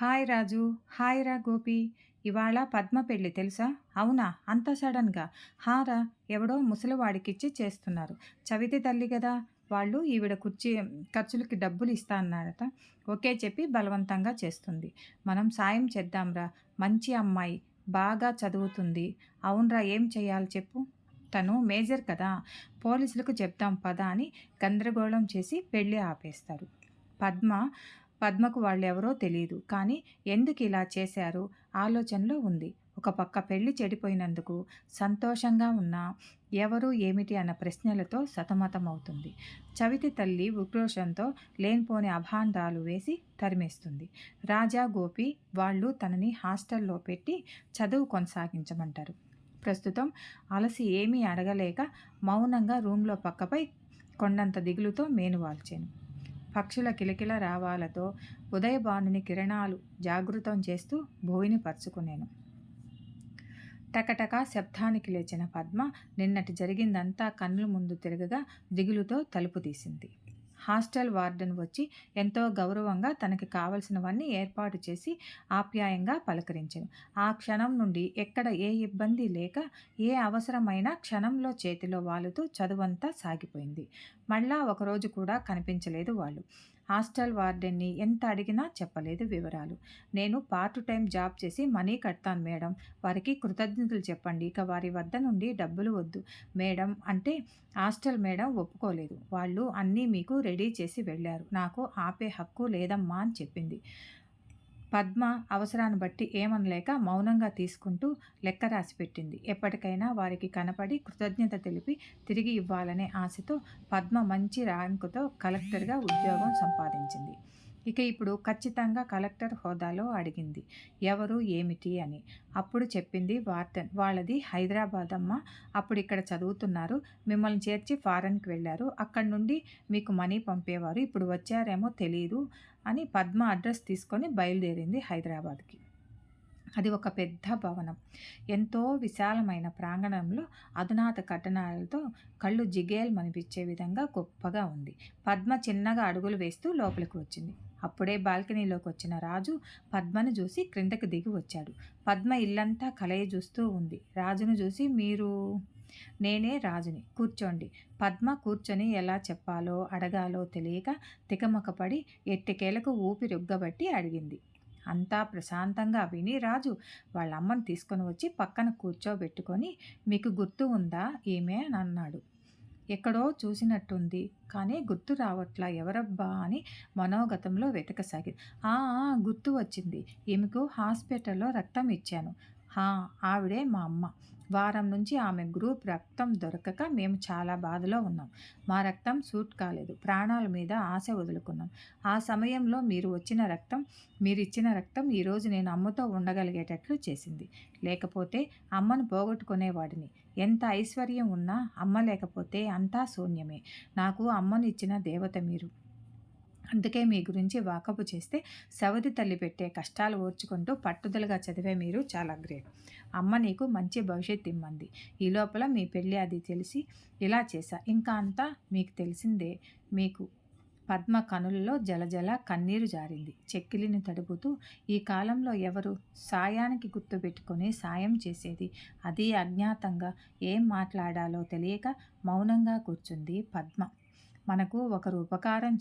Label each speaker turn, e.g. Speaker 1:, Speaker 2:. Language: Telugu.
Speaker 1: హాయ్ రాజు హాయ్ రా గోపి. ఇవాళ పద్మ పెళ్ళి తెలుసా? అవునా? అంత సడన్గా. హారా ఎవడో ముసలివాడికిచ్చి చేస్తున్నారు. చవితి తల్లి కదా వాళ్ళు ఈవిడ కుర్చీ ఖర్చులకి డబ్బులు ఇస్తా అన్నారట. ఓకే చెప్పి బలవంతంగా చేస్తుంది. మనం సాయం చేద్దాంరా. మంచి అమ్మాయి. బాగా చదువుతుంది. అవునరా ఏం చేయాలి చెప్పు. తను మేజర్ కదా. పోలీసులకు చెప్దాం పదా అని గందరగోళం చేసి పెళ్ళి ఆపేస్తారు. పద్మ పద్మకు వాళ్ళెవరో తెలియదు కానీ ఎందుకు ఇలా చేశారు? ఆలోచనలో ఉంది. ఒక పక్క పెళ్ళి చెడిపోయినందుకు సంతోషంగా ఉన్న ఎవరు ఏమిటి అన్న ప్రశ్నలతో సతమతమవుతుంది. చవితి తల్లి ఉక్రోషంతో లేనిపోని అభాండాలు వేసి తరిమేస్తుంది. రాజా గోపి వాళ్ళు తనని హాస్టల్లో పెట్టి చదువు కొనసాగించమంటారు. ప్రస్తుతం అలసి ఏమీ అడగలేక మౌనంగా రూమ్లో పక్కపై కొండంత దిగులుతో మేనువాల్చాను. పక్షుల కిలకిల రావాలతో ఉదయభానుని కిరణాలు జాగృతం చేస్తూ భూమిని పరుచుకునేను. టకటకా శబ్దానికి లేచిన పద్మ నిన్నటి జరిగిందంతా కన్నుల ముందు తిరగగా దిగులుతో తలుపు తీసింది. హాస్టల్ వార్డెన్ వచ్చి ఎంతో గౌరవంగా తనకి కావలసినవన్నీ ఏర్పాటు చేసి ఆప్యాయంగా పలకరించాను ఆ క్షణం నుండి ఎక్కడ ఏ ఇబ్బంది లేక ఏ అవసరమైనా క్షణంలో చేతిలో వాలుతూ చదువంతా సాగిపోయింది. మళ్ళా ఒకరోజు కూడా కనిపించలేదు వాళ్ళు. హాస్టల్ వార్డెన్ని ఎంత అడిగినా చెప్పలేదు వివరాలు. నేను పార్ట్ టైం జాబ్ చేసి మనీ కడతాను మేడం. వారికి కృతజ్ఞతలు చెప్పండి. ఇక వారి వద్ద నుండి డబ్బులు వద్దు. మేడం అంటే హాస్టల్ మేడం ఒప్పుకోలేదు. వాళ్ళు అన్నీ మీకు రెడీ చేసి వెళ్ళారు. నాకు ఆపే హక్కు లేదమ్మా అని చెప్పింది. పద్మ అవసరాన్ని బట్టి ఏమనలేక మౌనంగా తీసుకుంటూ లెక్క రాసి పెట్టింది. ఎప్పటికైనా వారికి కనపడి కృతజ్ఞత తెలిపి తిరిగి ఇవ్వాలనే ఆశతో పద్మ మంచి ర్యాంకుతో కలెక్టర్గా ఉద్యోగం సంపాదించింది. ఇక ఇప్పుడు ఖచ్చితంగా కలెక్టర్ హోదాలో అడిగింది ఎవరు ఏమిటి అని. అప్పుడు చెప్పింది వార్తన్ వాళ్ళది హైదరాబాద్ అమ్మ అప్పుడు ఇక్కడ చదువుతున్నారు. మిమ్మల్ని చేర్చి ఫారెన్కి వెళ్ళారు. అక్కడి నుండి మీకు మనీ పంపేవారు. ఇప్పుడు వచ్చారేమో తెలియదు అని పద్మ అడ్రస్ తీసుకొని బయలుదేరింది హైదరాబాద్కి. అది ఒక పెద్ద భవనం. ఎంతో విశాలమైన ప్రాంగణంలో అధునాత కట్టణాలతో కళ్ళు జిగేల్ మనిపించే విధంగా గొప్పగా ఉంది. పద్మ చిన్నగా అడుగులు వేస్తూ లోపలికి వచ్చింది. అప్పుడే బాల్కనీలోకి వచ్చిన రాజు పద్మను చూసి క్రిందకు దిగి వచ్చాడు. పద్మ ఇల్లంతా కలయి చూస్తూ ఉంది. రాజును చూసి మీరు? నేనే రాజుని. కూర్చోండి. పద్మ కూర్చొని ఎలా చెప్పాలో అడగాలో తెలియక తికమకపడి ఎట్టికేలకు ఊపిరుగ్గబట్టి అడిగింది. అంతా ప్రశాంతంగా విని రాజు వాళ్ళ అమ్మని తీసుకొని వచ్చి పక్కన కూర్చోబెట్టుకొని మీకు గుర్తు ఉందా ఈమె అని అన్నాడు. ఎక్కడో చూసినట్టుంది కానీ గుర్తు రావట్లా ఎవరబ్బా? అని మనోగతంలో వెతకసాగింది. ఆ గుర్తు వచ్చింది. ఈమెకు హాస్పిటల్లో రక్తం ఇచ్చాను. హా ఆవిడే మా అమ్మ. వారం నుంచి ఆమె గ్రూప్ రక్తం దొరకక మేము చాలా బాధలో ఉన్నాం. మా రక్తం సూట్ కాలేదు. ప్రాణాల మీద ఆశ వదులుకున్నాం. ఆ సమయంలో మీరు వచ్చిన రక్తం మీరు ఇచ్చిన రక్తం ఈరోజు నేను అమ్మతో ఉండగలిగేటట్లు చేసింది. లేకపోతే అమ్మను పోగొట్టుకునేవాడిని. ఎంత ఐశ్వర్యం ఉన్నా అమ్మ లేకపోతే అంతా శూన్యమే. నాకు అమ్మను ఇచ్చిన దేవత మీరు. అందుకే మీ గురించి వాకపు చేస్తే సవతి తల్లి పెట్టే కష్టాలు ఓర్చుకుంటూ పట్టుదలగా చదివే మీరు చాలా గ్రేట్. అమ్మ నీకు మంచి భవిష్యత్తు ఇమ్మంది. ఈ లోపల మీ పెళ్ళి అది తెలిసి ఇలా చేశా. ఇంకా అంతా మీకు తెలిసిందే మీకు పద్మ కనులలో జలజల కన్నీరు జారింది. చెక్కిలిని తడుపుతూ ఈ కాలంలో ఎవరు సాయానికి గుర్తుపెట్టుకొని సాయం చేసేది? అది అజ్ఞాతంగా ఏం మాట్లాడాలో తెలియక మౌనంగా కూర్చుంది పద్మ. మనకు ఒకరు ఉపకారం